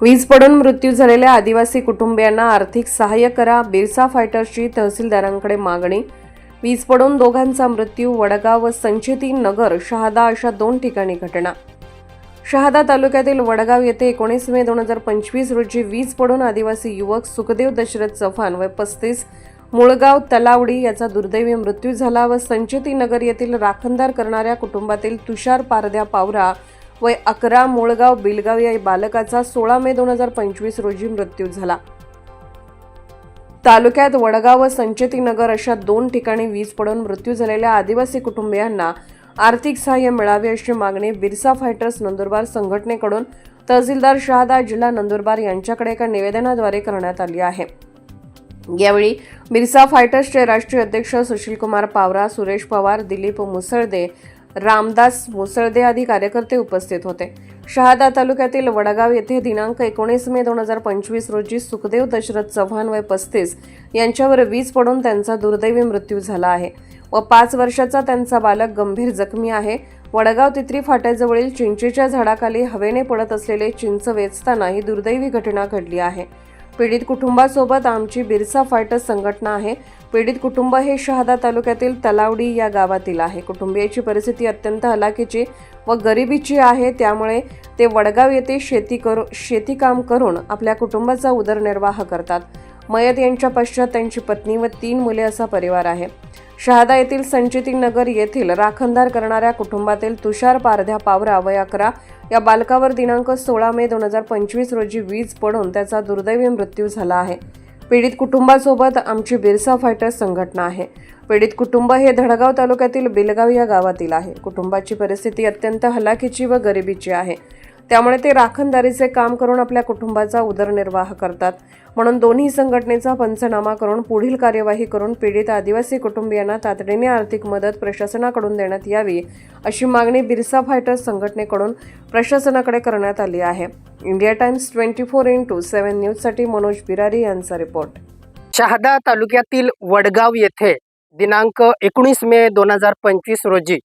वीज पडून मृत्यू झालेल्या आदिवासी कुटुंबियांना आर्थिक सहाय्य करा बिरसा फायटर्सची तहसीलदारांकडे मागणी. वीज पडून दोघांचा मृत्यू वडगाव व संचेती नगर शहादा अशा दोन ठिकाणी घटना. शहादा तालुक्यातील वडगाव येथे एकोणीस मे दोन हजार पंचवीस रोजी वीज पडून आदिवासी युवक सुखदेव दशरथ चव्हाण व पस्तीस मुळगाव तलावडी याचा दुर्दैवी मृत्यू झाला व संचेती नगर येथील राखणदार करणाऱ्या कुटुंबातील तुषार पारद्या पावरा वय अकरा मुळगाव बिलगाव या बालकाचा सोळा मे दोन हजार पंचवीस रोजी मृत्यू झाला. तालुक्यात वडगाव व संचेतीनगर अशा दोन ठिकाणी वीज पडून मृत्यू झालेल्या आदिवासी कुटुंबियांना आर्थिक सहाय्य मिळावे अशी मागणी बिरसा फायटर्स नंदुरबार संघटनेकडून तहसीलदार शहादा जिल्हा नंदुरबार यांच्याकडे एका निवेदनाद्वारे करण्यात आली आहे. यावेळी बिरसा फायटर्सचे राष्ट्रीय अध्यक्ष सुशीलकुमार पावरा सुरेश पवार दिलीप मुसळदे रामदास मुसळदे आदी कार्यकर्ते उपस्थित होते. शहादा तालुक्यातील वडगाव येथे दिनांक एकोणीस मे दोन हजार पंचवीस रोजी सुखदेव दशरथ चव्हाण वय पस्तीस यांच्यावर वीज पडून त्यांचा दुर्दैवी मृत्यू झाला आहे व पाच वर्षाचा त्यांचा बालक गंभीर जखमी आहे. वडगाव तित्री फाट्याजवळील चिंचेच्या झाडाखाली हवेने पडत असलेले चिंच वेचताना ही दुर्दैवी घटना घडली आहे. पीडित कुटुंबासोबत आमची बिरसा फायटर्स संघटना आहे. पीडित कुटुंब हे शहादा तालुक्यातील तलावडी या गावातील आहे. कुटुंबियाची परिस्थिती अत्यंत हलाखीची व गरिबीची आहे. त्यामुळे ते वडगाव येथे शेती करू शेतीकाम करून आपल्या कुटुंबाचा उदरनिर्वाह करतात. मयत यांच्या पश्चात त्यांची पत्नी व तीन मुले असा परिवार आहे. शहादा येथील संचिती नगर येथील राखणदार करणाऱ्या कुटुंबातील तुषार पारध्या पावरा वय अकरा या बालकावर दिनांक सोळा मे दोन हजार पंचवीस रोजी वीज पडून त्याचा दुर्दैवी मृत्यू झाला आहे. पीडित कुटुंबासोबत आमची बिरसा फायटर्स संघटना आहे. पीडित कुटुंब हे धडगाव तालुक्यातील बिलगाव या गावातील आहे. कुटुंबाची परिस्थिती अत्यंत हलाखीची व गरिबीची आहे. त्यामुळे ते राखणदारीचे काम करून आपल्या कुटुंबाचा उदरनिर्वाह करतात. म्हणून दोन्ही संघटनेचा पंचनामा करून पुढील कार्यवाही करून पीडित आदिवासी कुटुंबियांना तातडीने आर्थिक मदत प्रशासनाकडून देण्यात यावी अशी मागणी बिरसा फायटर्स संघटनेकडून प्रशासनाकडे करण्यात आली आहे. India Times twenty four into seven न्यूजसाठी मनोज बिरारी यांचा रिपोर्ट. शहादा तालुक्यातील वडगाव येथे दिनांक एकोणीस मे दोन हजार पंचवीस रोजी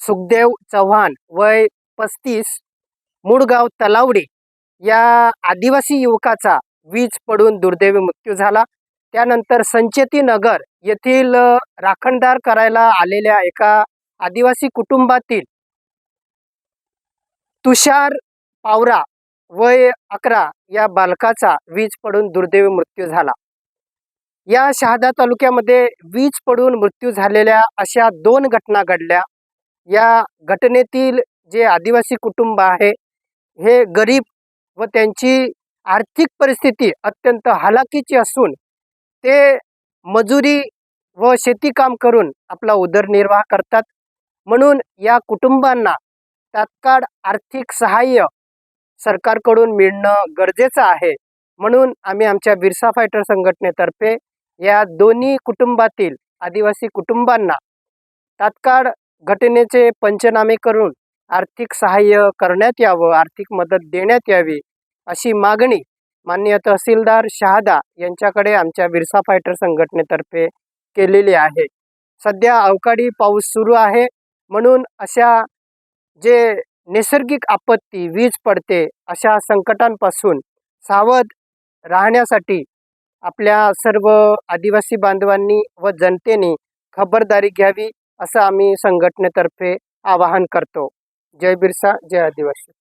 सुखदेव चव्हाण वय पस्तीस मुळगाव तलावडी या आदिवासी युवकाचा वीज पडून दुर्दैवी मृत्यू झाला. त्यानंतर संचेती नगर येथील राखणदार करायला आलेल्या एका आदिवासी कुटुंबातील तुषार पावरा वय अकरा या बालकाचा वीज पडून दुर्दैवी मृत्यू झाला. या शहादा तालुक्यामध्ये वीज पडून मृत्यू झालेल्या अशा दोन घटना घडल्या. या घटनेतील जे आदिवासी कुटुंब आहे हे गरीब व त्यांची आर्थिक परिस्थिती अत्यंत हालाकीची असून ते मजुरी व शेतीकाम करून आपला उदरनिर्वाह करतात. म्हणून या कुटुंबांना तात्काळ आर्थिक सहाय्य सरकारकडून मिळणं गरजेचं आहे. म्हणून आम्ही आमच्या बिरसा फायटर संघटनेतर्फे या दोन्ही कुटुंबातील आदिवासी कुटुंबांना तात्काळ घटनेचे पंचनामे करून आर्थिक सहाय्य करण्यात यावं आर्थिक मदत देण्यात यावी अशी मागणी मान्य तहसीलदार शहादा यांच्याकडे आमच्या बिरसा फायटर संघटनेतर्फे केलेली आहे. सध्या अवकाळी पाऊस सुरू आहे. म्हणून अशा जे नैसर्गिक आपत्ती वीज पडते अशा संकटांपासून सावध राहण्यासाठी आपल्या सर्व आदिवासी बांधवांनी व जनतेने खबरदारी घ्यावी असं आम्ही संघटनेतर्फे आवाहन करतो. जय बिरसा जय आदिवासी.